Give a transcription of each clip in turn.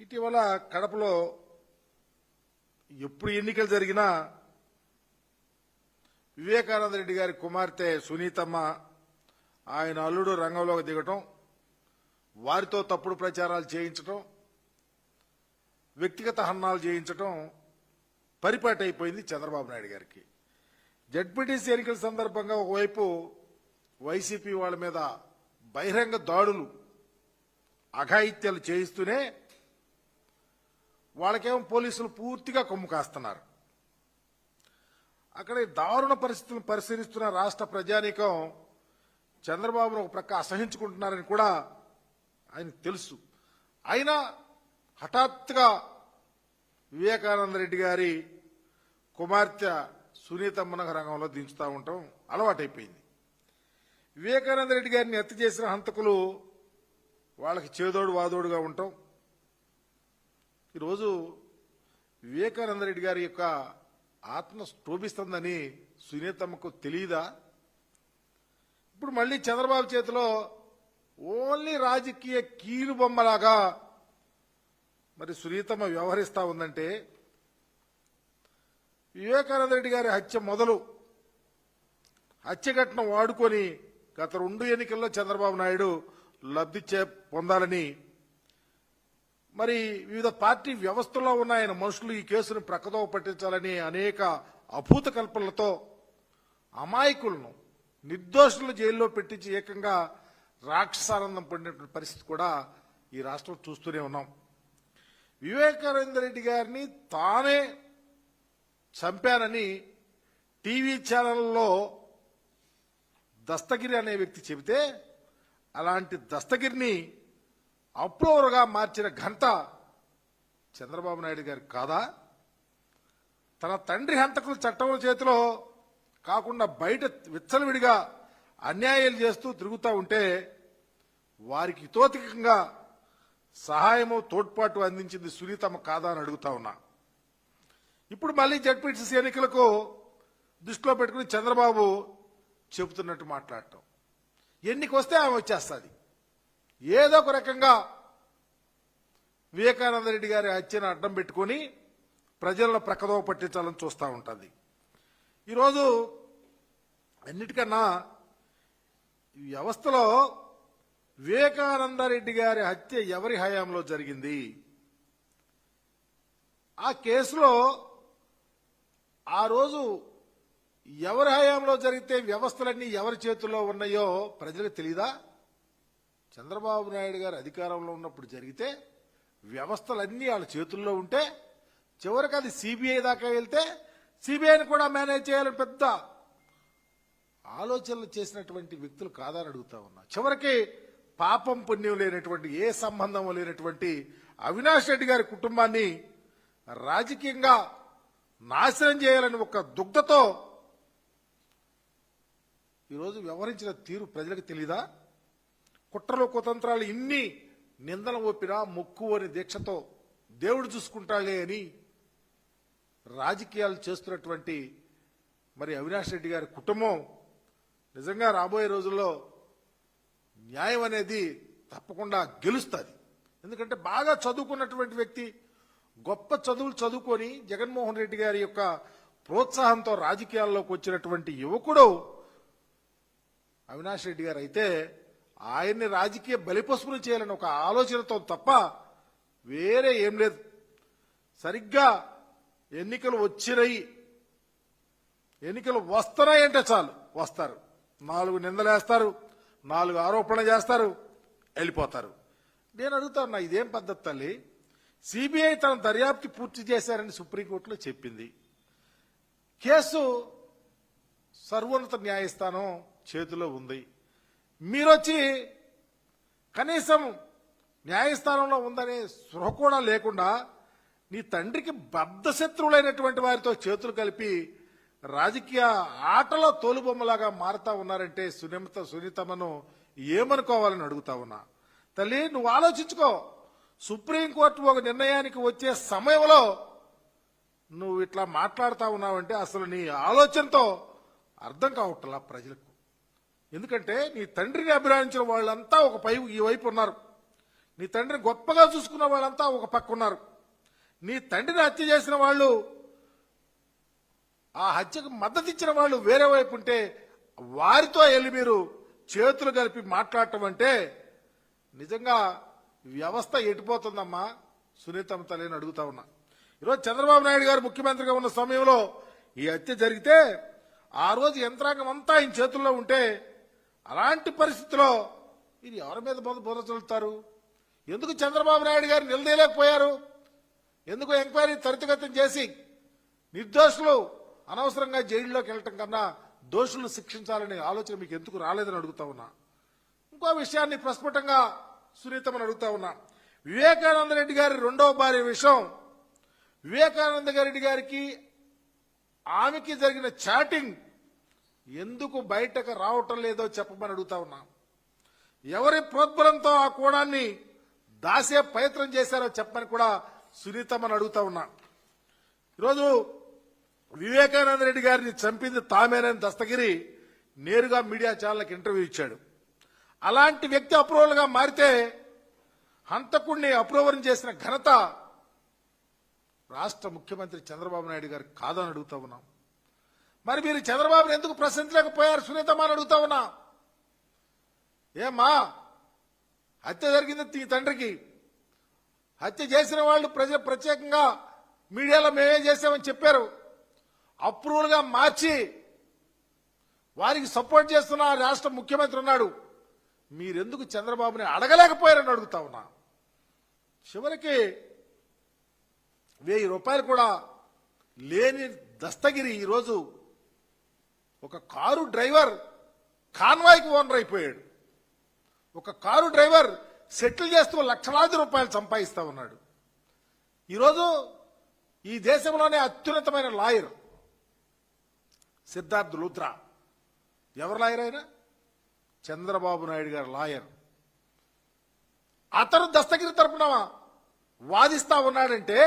ఇటీవల కడపలో ఎప్పుడు ఎన్నికలు జరిగినా వివేకానంద రెడ్డి గారి కుమార్తె సునీతమ్మ ఆయన అల్లుడు రంగంలోకి దిగటం వారితో తప్పుడు ప్రచారాలు చేయించటం వ్యక్తిగత హన్నాలు చేయించటం పరిపాటి అయిపోయింది చంద్రబాబు నాయుడు గారికి. జడ్పీటీసీ ఎన్నికల సందర్భంగా ఒకవైపు వైసీపీ వాళ్ళ మీద బహిరంగ దాడులు అఘాయిత్యాలు చేయిస్తూనే వాళ్ళకేమో పోలీసులు పూర్తిగా కొమ్ము కాస్తున్నారు. అక్కడ ఈ దారుణ పరిస్థితులను పరిశీలిస్తున్న రాష్ట్ర ప్రజానీకం చంద్రబాబును ఒక ప్రక్క అసహించుకుంటున్నారని కూడా ఆయనకు తెలుసు. అయినా హఠాత్తుగా వివేకానంద రెడ్డి గారి కుమార్తె సునీతమ్మన రంగంలో దించుతూ ఉండటం అలవాటైపోయింది. వివేకానంద రెడ్డి గారిని హత్య చేసిన హంతకులు వాళ్ళకి చేదోడు వాదోడుగా ఉండటం ఈరోజు వివేకానంద రెడ్డి గారి యొక్క ఆత్మ స్టోభిస్తుందని సునీతమ్మకు తెలియదా ఇప్పుడు మళ్ళీ చంద్రబాబు చేతిలో ఓన్లీ రాజకీయ కీలు బొమ్మలాగా మరి సునీతమ్మ వ్యవహరిస్తా ఉందంటే వివేకానంద రెడ్డి గారి హత్య మొదలు. హత్య ఘటన వాడుకొని గత రెండు ఎన్నికల్లో చంద్రబాబు నాయుడు లబ్ధి చే పొందాలని మరి వివిధ పార్టీ వ్యవస్థలో ఉన్న ఆయన మనుషులు ఈ కేసును ప్రక్కదోవ పట్టించాలని అనేక అభూత కల్పనలతో అమాయకులను నిర్దోషులను జైల్లో పెట్టించి ఏకంగా రాక్షసానందం పడినటువంటి పరిస్థితి కూడా ఈ రాష్ట్రం చూస్తూనే ఉన్నాం. వివేకానంద రెడ్డి గారిని తానే చంపానని టీవీ ఛానల్లో దస్తగిరి అనే వ్యక్తి చెబితే అలాంటి దస్తగిరిని అప్రూవర్గా మార్చిన ఘనత చంద్రబాబు నాయుడు గారికి కాదా? తన తండ్రి హంతకుల చట్టముల చేతిలో కాకుండా బయట విచ్చలవిడిగా అన్యాయాలు చేస్తూ తిరుగుతూ ఉంటే వారికి తోతికంగా సహాయము తోడ్పాటు అందించింది సునీతమ్మ కాదా అని అడుగుతా ఉన్నా. ఇప్పుడు మళ్ళీ జడ్పీటీసీ ఎన్నికలకు దృష్టిలో పెట్టుకుని చంద్రబాబు చెబుతున్నట్టు మాట్లాడటం. ఎన్నికొస్తే ఆమె వచ్చేస్తుంది. ఏదో ఒక రకంగా వివేకానంద రెడ్డి గారి హత్యను అడ్డం పెట్టుకొని ప్రజలను ప్రక్కదోవ పట్టించాలని చూస్తూ ఉంటుంది. ఈరోజు అన్నిటికన్నా వ్యవస్థలో వివేకానంద రెడ్డి గారి హత్య ఎవరి హయాంలో జరిగింది? ఆ కేసులో ఆ రోజు ఎవరి హయాంలో జరిగితే వ్యవస్థలన్నీ ఎవరి చేతుల్లో ఉన్నాయో ప్రజలకు తెలీదా? చంద్రబాబు నాయుడు గారు అధికారంలో ఉన్నప్పుడు జరిగితే వ్యవస్థలన్నీ వాళ్ళ చేతుల్లో ఉంటే చివరికి అది సిబిఐ దాకా వెళ్తే సిబిఐని కూడా మేనేజ్ చేయాలని పెద్ద ఆలోచనలు చేసినటువంటి వ్యక్తులు కాదని అడుగుతా ఉన్నా. చివరికి పాపం పుణ్యం లేనటువంటి ఏ సంబంధం లేనటువంటి అవినాష్ రెడ్డి గారి కుటుంబాన్ని రాజకీయంగా నాశనం చేయాలని ఒక దుగ్ధతో ఈరోజు వ్యవహరించిన తీరు ప్రజలకు తెలీదా? కుట్రలు కుతంత్రాలు ఇన్ని నిందన ఒప్పినా మొక్కు అని దీక్షతో దేవుడు చూసుకుంటాడే అని రాజకీయాలు చేస్తున్నటువంటి మరి అవినాష్ రెడ్డి గారి కుటుంబం నిజంగా రాబోయే రోజుల్లో న్యాయం అనేది తప్పకుండా గెలుస్తుంది. ఎందుకంటే బాగా చదువుకున్నటువంటి వ్యక్తి గొప్ప చదువులు చదువుకొని జగన్మోహన్ రెడ్డి గారి యొక్క ప్రోత్సాహంతో రాజకీయాల్లోకి వచ్చినటువంటి యువకుడు అవినాష్ రెడ్డి గారు. అయితే ఆయన్ని రాజకీయ బలిపసుపులు చేయాలని ఒక ఆలోచనతో తప్ప వేరే ఏం లేదు. సరిగ్గా ఎన్నికలు వచ్చినాయి. ఎన్నికలు వస్తున్నాయంటే చాలు. వస్తారు. నాలుగు నిందలేస్తారు. నాలుగు ఆరోపణలు చేస్తారు. వెళ్ళిపోతారు. నేను అడుగుతాను ఇదేం పద్ధతి తల్లి? సిబిఐ తన దర్యాప్తు పూర్తి చేశారని సుప్రీంకోర్టులో చెప్పింది. కేసు సర్వోన్నత న్యాయస్థానం చేతిలో ఉంది. మీరొచ్చి కనీసం న్యాయస్థానంలో ఉందనే స్పృహ కూడా లేకుండా నీ తండ్రికి బద్ధశత్రువులైనటువంటి వారితో చేతులు కలిపి రాజకీయ ఆటలో తోలుబొమ్మలాగా మారుతా ఉన్నారంటే సునిమిత సునీతమ్మను ఏమనుకోవాలని అడుగుతా ఉన్నా. తల్లి నువ్వు ఆలోచించుకో. సుప్రీంకోర్టు ఒక నిర్ణయానికి వచ్చే సమయంలో నువ్వు ఇట్లా మాట్లాడుతా ఉన్నావంటే అసలు నీ ఆలోచనతో అర్థం కావట్లా ప్రజలకు? ఎందుకంటే నీ తండ్రిని అభిరాణించిన వాళ్ళంతా ఒక పై ఈ వైపు ఉన్నారు. నీ తండ్రిని గొప్పగా చూసుకున్న వాళ్ళంతా ఒక పక్క ఉన్నారు. నీ తండ్రిని హత్య చేసిన వాళ్ళు ఆ హత్యకు మద్దతు ఇచ్చిన వాళ్ళు వేరే వైపు ఉంటే వారితో వెళ్ళి మీరు చేతులు కలిపి మాట్లాడటం అంటే నిజంగా వ్యవస్థ ఎటుపోతుందమ్మా? సునీతమ్మ తల్లిని అడుగుతా ఉన్నా. ఈరోజు చంద్రబాబు నాయుడు గారు ముఖ్యమంత్రిగా ఉన్న సమయంలో ఈ హత్య జరిగితే ఆ రోజు యంత్రాంగం అంతా ఆయన చేతుల్లో ఉంటే అలాంటి పరిస్థితిలో ఇది ఎవరి మీద బుధ చల్లుతారు? ఎందుకు చంద్రబాబు నాయుడు గారు నిలదీయలేకపోయారు? ఎందుకు ఎంక్వైరీ త్వరితగతం చేసి నిర్దోషులు అనవసరంగా జైల్లోకి వెళ్ళటం కన్నా దోషులను శిక్షించాలనే ఆలోచన మీకు ఎందుకు రాలేదని అడుగుతా ఉన్నా. ఇంకో విషయాన్ని ప్రస్ఫుటంగా సునీతమని అడుగుతా ఉన్నా. వివేకానంద రెడ్డి గారి రెండవ భార్య విషయం. వివేకానంద రెడ్డి గారికి ఆమెకి జరిగిన చాటింగ్ ఎందుకు బయటకు రావటం లేదో చెప్పమని అడుగుతా ఉన్నా. ఎవరి ప్రోద్బలంతో ఆ కోణాన్ని దాసే ప్రయత్నం చేశారో చెప్పని కూడా సునీతమ్మని అడుగుతా ఉన్నా. ఈరోజు వివేకానంద రెడ్డి గారిని చంపింది తామేనని దస్తగిరి నేరుగా మీడియా ఛానల్కి ఇంటర్వ్యూ ఇచ్చాడు. అలాంటి వ్యక్తి అప్రూవల్గా మారితే హంతకుడిని అప్రూవల్ చేసిన ఘనత రాష్ట్ర ముఖ్యమంత్రి చంద్రబాబు నాయుడు గారు కాదని అడుగుతా ఉన్నాం. మరి మీరు చంద్రబాబుని ఎందుకు ప్రశ్నించలేకపోయారు? సునీతమ్మ అని అడుగుతా ఉన్నా. ఏమ్మా హత్య జరిగింది నీ తండ్రికి. హత్య చేసిన వాళ్ళు ప్రజ ప్రత్యేకంగా మీడియాలో మేమే చేసామని చెప్పారు. అప్రూవల్గా మార్చి వారికి సపోర్ట్ చేస్తున్న రాష్ట్ర ముఖ్యమంత్రి ఉన్నాడు. మీరెందుకు చంద్రబాబుని అడగలేకపోయారని అడుగుతా ఉన్నా. చివరికి వెయ్యి రూపాయలు కూడా లేని దస్తగిరి ఈరోజు ఒక కారు డ్రైవర్ కాన్వాయ్కి ఓనర్ అయిపోయాడు. ఒక కారు డ్రైవర్ సెటిల్ చేస్తూ లక్షలాది రూపాయలు సంపాదిస్తా ఉన్నాడు. ఈరోజు ఈ దేశంలోనే అత్యున్నతమైన లాయర్ సిద్ధార్థ్ లూత్రా. ఎవరు లాయర్ ఆయన? చంద్రబాబు నాయుడు గారు లాయర్. అతను దస్తగిరి తరపున వాదిస్తా ఉన్నాడంటే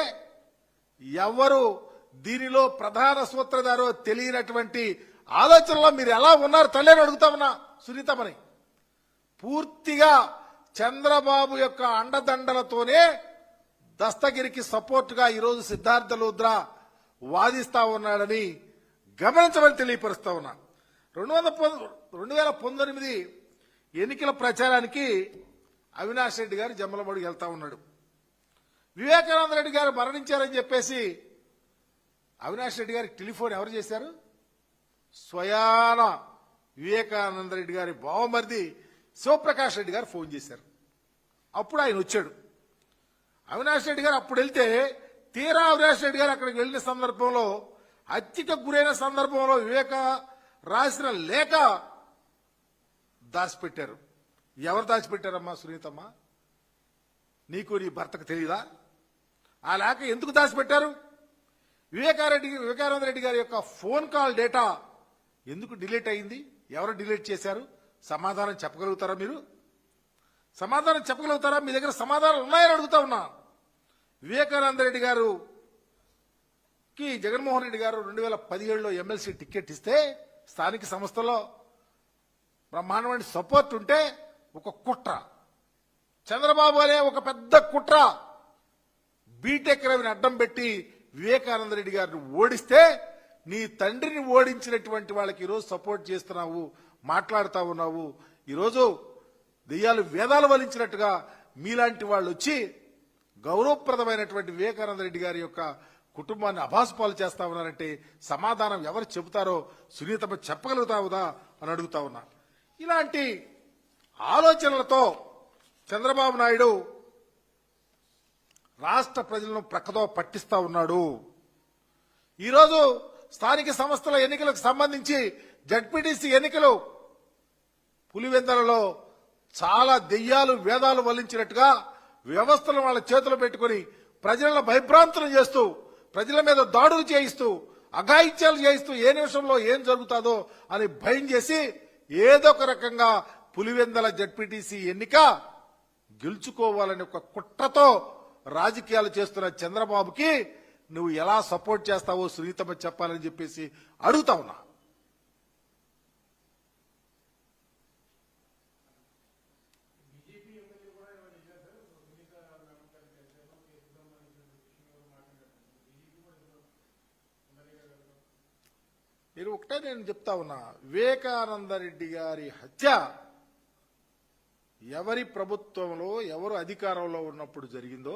ఎవరు దీనిలో ప్రధాన సూత్రధారో తెలియనటువంటి ఆలోచనలో మీరు ఎలా ఉన్నారు తల్లి అని అడుగుతా సునీతమని పూర్తిగా చంద్రబాబు యొక్క అండదండలతోనే దస్తగిరికి సపోర్టుగా ఈరోజు సిద్ధార్థ లూద్రా వాదిస్తా ఉన్నాడని గమనించమని తెలియపరుస్తా ఉన్నా. రెండు వందల రెండు వేల పంతొమ్మిది ఎన్నికల ప్రచారానికి అవినాష్ రెడ్డి గారు జమ్మలమడుగు వెళ్తా ఉన్నాడు. వివేకానంద రెడ్డి గారు మరణించారని చెప్పేసి అవినాష్ రెడ్డి గారికి టెలిఫోన్ ఎవరు చేశారు? స్వయాన వివేకానంద రెడ్డి గారి బావమరిది శివప్రకాష్ రెడ్డి గారు ఫోన్ చేశారు. అప్పుడు ఆయన వచ్చాడు. అవినాష్ రెడ్డి గారు అప్పుడు వెళ్తే తీరా అవినాష్ రెడ్డి గారు అక్కడికి వెళ్ళిన సందర్భంలో హత్యకు గురైన సందర్భంలో వివేక రాసిన లేఖ దాచిపెట్టారు. ఎవరు దాచిపెట్టారమ్మా సునీతమ్మ? నీకు నీ భర్తకు తెలియదా ఆ లేఖ ఎందుకు దాచిపెట్టారు? వివేకారెడ్డి వివేకానంద రెడ్డి గారి యొక్క ఫోన్ కాల్ డేటా ఎందుకు డిలీట్ అయింది? ఎవరు డిలీట్ చేశారు? సమాధానం చెప్పగలుగుతారా మీరు? సమాధానం చెప్పగలుగుతారా? మీ దగ్గర సమాధానాలు ఉన్నాయని అడుగుతా ఉన్నా. వివేకానంద రెడ్డి గారు కి జగన్మోహన్ రెడ్డి గారు రెండు వేల పదిహేడులో ఎమ్మెల్సీ టికెట్ ఇస్తే స్థానిక సంస్థలో బ్రహ్మాండమైన సపోర్ట్ ఉంటే ఒక కుట్ర. చంద్రబాబు అనే ఒక పెద్ద కుట్ర. బీటెక్ రవిని అడ్డం పెట్టి వివేకానంద రెడ్డి గారిని ఓడిస్తే నీ తండ్రిని ఓడించినటువంటి వాళ్ళకి ఈరోజు సపోర్ట్ చేస్తున్నావు మాట్లాడుతూ ఉన్నావు. ఈరోజు దెయ్యాలు వేదాలు వలించినట్టుగా మీలాంటి వాళ్ళు వచ్చి గౌరవప్రదమైనటువంటి వివేకానంద రెడ్డి గారి యొక్క కుటుంబాన్ని అభాసుపాలు చేస్తా ఉన్నారంటే సమాధానం ఎవరు చెబుతారో సునీతమ్మ చెప్పగలుగుతావుదా అని అడుగుతా ఉన్నా. ఇలాంటి ఆలోచనలతో చంద్రబాబు నాయుడు రాష్ట్ర ప్రజలను ప్రక్కదో పట్టిస్తా ఉన్నాడు. ఈరోజు స్థానిక సంస్థల ఎన్నికలకు సంబంధించి జడ్పీటీసీ ఎన్నికలు పులివెందలలో చాలా దెయ్యాలు వేదాలు వల్లించినట్టుగా వ్యవస్థలు వాళ్ళ చేతులు పెట్టుకుని ప్రజలను భయభ్రాంతులు చేస్తూ ప్రజల మీద దాడులు చేయిస్తూ అఘాయిత్యాలు చేయిస్తూ ఏ నిమిషంలో ఏం జరుగుతుందో అని భయం చేసి ఏదో ఒక రకంగా పులివెందల జడ్పీటీసీ ఎన్నిక గెలుచుకోవాలని ఒక కుట్రతో రాజకీయాలు చేస్తున్న చంద్రబాబుకి నువ్వు ఎలా సపోర్ట్ చేస్తావో సునీతమ్మ చెప్పాలని చెప్పేసి అడుగుతా ఉన్నా. మీరు ఒకటే నేను చెప్తా ఉన్నా వివేకానందరెడ్డి గారి హత్య ఎవరి ప్రభుత్వంలో ఎవరు అధికారంలో ఉన్నప్పుడు జరిగిందో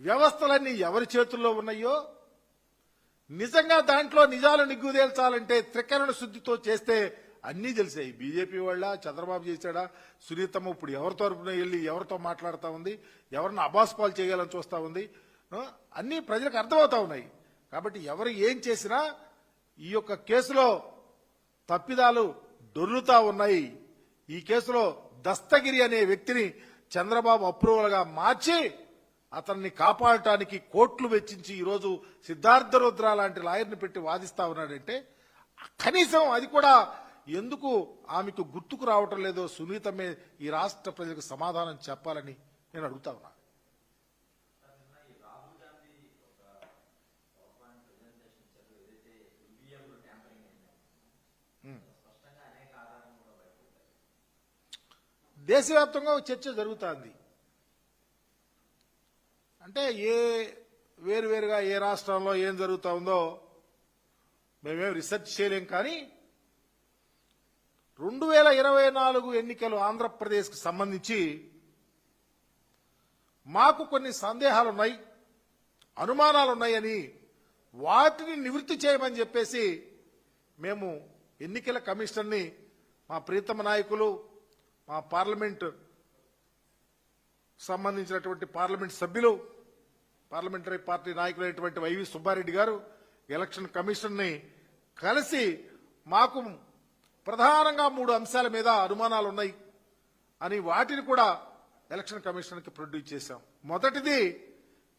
వ్యవస్థలన్నీ ఎవరి చేతుల్లో ఉన్నాయో నిజంగా దాంట్లో నిజాలు నిగ్గుదేల్చాలంటే త్రికరణ శుద్ధితో చేస్తే అన్నీ తెలిసాయి. బీజేపీ వాళ్ళ చంద్రబాబు చేశాడా సునీతమ్మ ఇప్పుడు ఎవరి తరపున వెళ్ళి ఎవరితో మాట్లాడుతూ ఉంది ఎవరిని అబాస్ పాలు చేయాలని చూస్తూ ఉంది అన్నీ ప్రజలకు అర్థమవుతా ఉన్నాయి. కాబట్టి ఎవరు ఏం చేసినా ఈ యొక్క కేసులో తప్పిదాలు దొర్లుతా ఉన్నాయి. ఈ కేసులో దస్తగిరి అనే వ్యక్తిని చంద్రబాబు అప్రూవల్గా మార్చి అతన్ని కాపాడటానికి కోట్లు వెచ్చించి ఈరోజు సిద్ధార్థ రుద్ర లాంటి లాయర్ని పెట్టి వాదిస్తా ఉన్నాడంటే కనీసం అది కూడా ఎందుకు ఆమెకు గుర్తుకు రావటం లేదో సునీతమే ఈ రాష్ట్ర ప్రజలకు సమాధానం చెప్పాలని నేను అడుగుతా ఉన్నా. దేశవ్యాప్తంగా చర్చ జరుగుతోంది. అంటే ఏ వేరువేరుగా ఏ రాష్ట్రంలో ఏం జరుగుతా ఉందో మేమేం రీసెర్చ్ చేయలేం కానీ రెండు వేల ఇరవై నాలుగు ఎన్నికలు ఆంధ్రప్రదేశ్కి సంబంధించి మాకు కొన్ని సందేహాలు ఉన్నాయి అనుమానాలు ఉన్నాయని వాటిని నివృత్తి చేయమని చెప్పేసి మేము ఎన్నికల కమిషన్ని మా ప్రీతమ నాయకులు మా పార్లమెంట్ సంబంధించినటువంటి పార్లమెంట్ సభ్యులు పార్లమెంటరీ పార్టీ నాయకులైనటువంటి వైవి సుబ్బారెడ్డి గారు ఎలక్షన్ కమిషన్ని కలిసి మాకు ప్రధానంగా మూడు అంశాల మీద అనుమానాలు ఉన్నాయి అని వాటిని కూడా ఎలక్షన్ కమిషన్కి ప్రొడ్యూస్ చేశాం. మొదటిది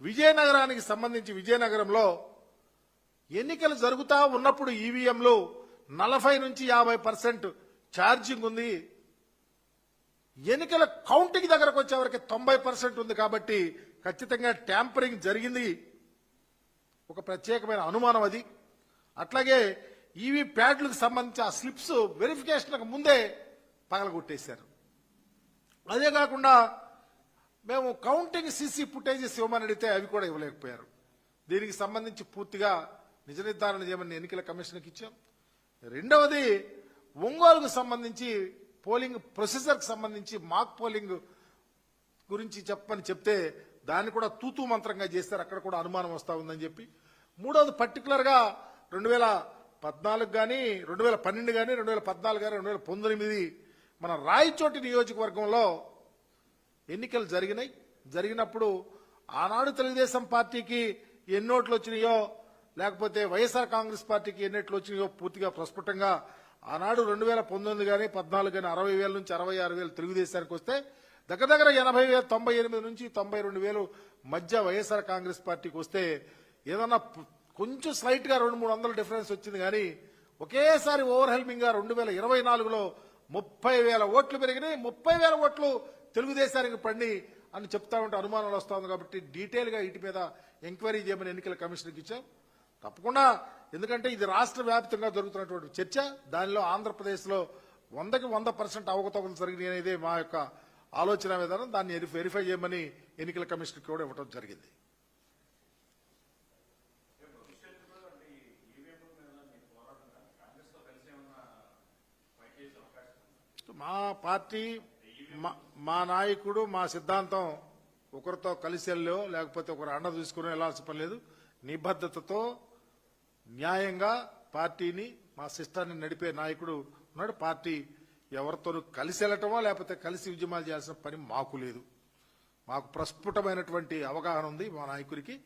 విజయనగరానికి సంబంధించి విజయనగరంలో ఎన్నికలు జరుగుతా ఉన్నప్పుడు ఈవీఎంలు నలభై నుంచి యాభై పర్సెంట్ ఛార్జింగ్ ఉంది. ఎన్నికల కౌంటింగ్ దగ్గరకు వచ్చేవరకు తొంభై పర్సెంట్ ఉంది కాబట్టి ఖచ్చితంగా ట్యాంపరింగ్ జరిగింది. ఒక ప్రత్యేకమైన అనుమానం అది. అట్లాగే ఈవీ ప్యాడ్లకు సంబంధించి ఆ స్లిప్స్ వెరిఫికేషన్కు ముందే పగలగొట్టేశారు. అదే కాకుండా మేము కౌంటింగ్ సీసీ ఫుటేజెస్ ఇవ్వమని అడిగితే అవి కూడా ఇవ్వలేకపోయారు. దీనికి సంబంధించి పూర్తిగా నిజ నిర్ధారణ చేయమని ఎన్నికల కమిషన్కి ఇచ్చాం. రెండవది ఒంగోలుకు సంబంధించి పోలింగ్ ప్రొసీజర్కి సంబంధించి మాక్ పోలింగ్ గురించి చెప్పని చెప్తే దాన్ని కూడా తూతూ మంత్రంగా చేస్తారు. అక్కడ కూడా అనుమానం వస్తా ఉందని చెప్పి. మూడవది పర్టికులర్గా రెండు వేల పద్నాలుగు కానీ రెండు వేల పన్నెండు కానీ రెండు వేల పద్నాలుగు కానీ రెండు వేల పంతొమ్మిది మన రాయచోటి నియోజకవర్గంలో ఎన్నికలు జరిగినాయి. జరిగినప్పుడు ఆనాడు తెలుగుదేశం పార్టీకి ఎన్నోట్లు వచ్చినాయో లేకపోతే వైఎస్ఆర్ కాంగ్రెస్ పార్టీకి ఎన్నోట్లు వచ్చినాయో పూర్తిగా ప్రస్ఫుటంగా ఆనాడు రెండు వేల పంతొమ్మిది కానీ పద్నాలుగు కానీ అరవై వేల నుంచి అరవై ఆరు వేలు తెలుగుదేశానికి వస్తే దగ్గర దగ్గర ఎనభై వేల తొంభై ఎనిమిది నుంచి తొంభై రెండు వేలు మధ్య వైఎస్ఆర్ కాంగ్రెస్ పార్టీకి వస్తే ఏదన్నా కొంచెం స్లైట్గా రెండు మూడు వందల డిఫరెన్స్ వచ్చింది కానీ ఒకేసారి ఓవర్హెల్మింగ్గా రెండు వేల ఇరవై నాలుగులో ముప్పై వేల ఓట్లు పెరిగినాయి. ముప్పై వేల ఓట్లు తెలుగుదేశానికి పండి అని చెప్తా ఉంటే అనుమానాలు వస్తుంది కాబట్టి డీటెయిల్గా వీటి మీద ఎంక్వైరీ చేయమని ఎన్నికల కమిషన్కి ఇచ్చాం. తప్పకుండా. ఎందుకంటే ఇది రాష్ట్ర వ్యాప్తంగా జరుగుతున్నటువంటి చర్చ. దానిలో ఆంధ్రప్రదేశ్లో వందకి వంద పర్సెంట్ అవకతవకలు జరిగినాయి అనేది మా యొక్క ఆలోచన విధానం. దాన్ని వెరిఫై చేయమని ఎన్నికల కమిషన్కి కూడా ఇవ్వడం జరిగింది. మా పార్టీ మా- మా నాయకుడు మా సిద్ధాంతం ఒకరితో కలిసి వెళ్ళో లేకపోతే ఒకరు అండ తీసుకుని వెళ్ళాల్సిన పని లేదు. నిబద్ధతతో న్యాయంగా పార్టీని మా సిస్టాన్ని నడిపే నాయకుడు ఉన్నాడు. పార్టీ ఎవరితోనూ కలిసి వెళ్ళటమో లేకపోతే కలిసి ఉద్యమాలు చేయాల్సిన పని మాకు లేదు. మాకు ప్రస్ఫుటమైనటువంటి అవగాహన ఉంది మా నాయకుడికి.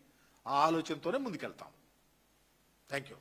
ఆ ఆలోచనతోనే ముందుకెళ్తాం. Thank you.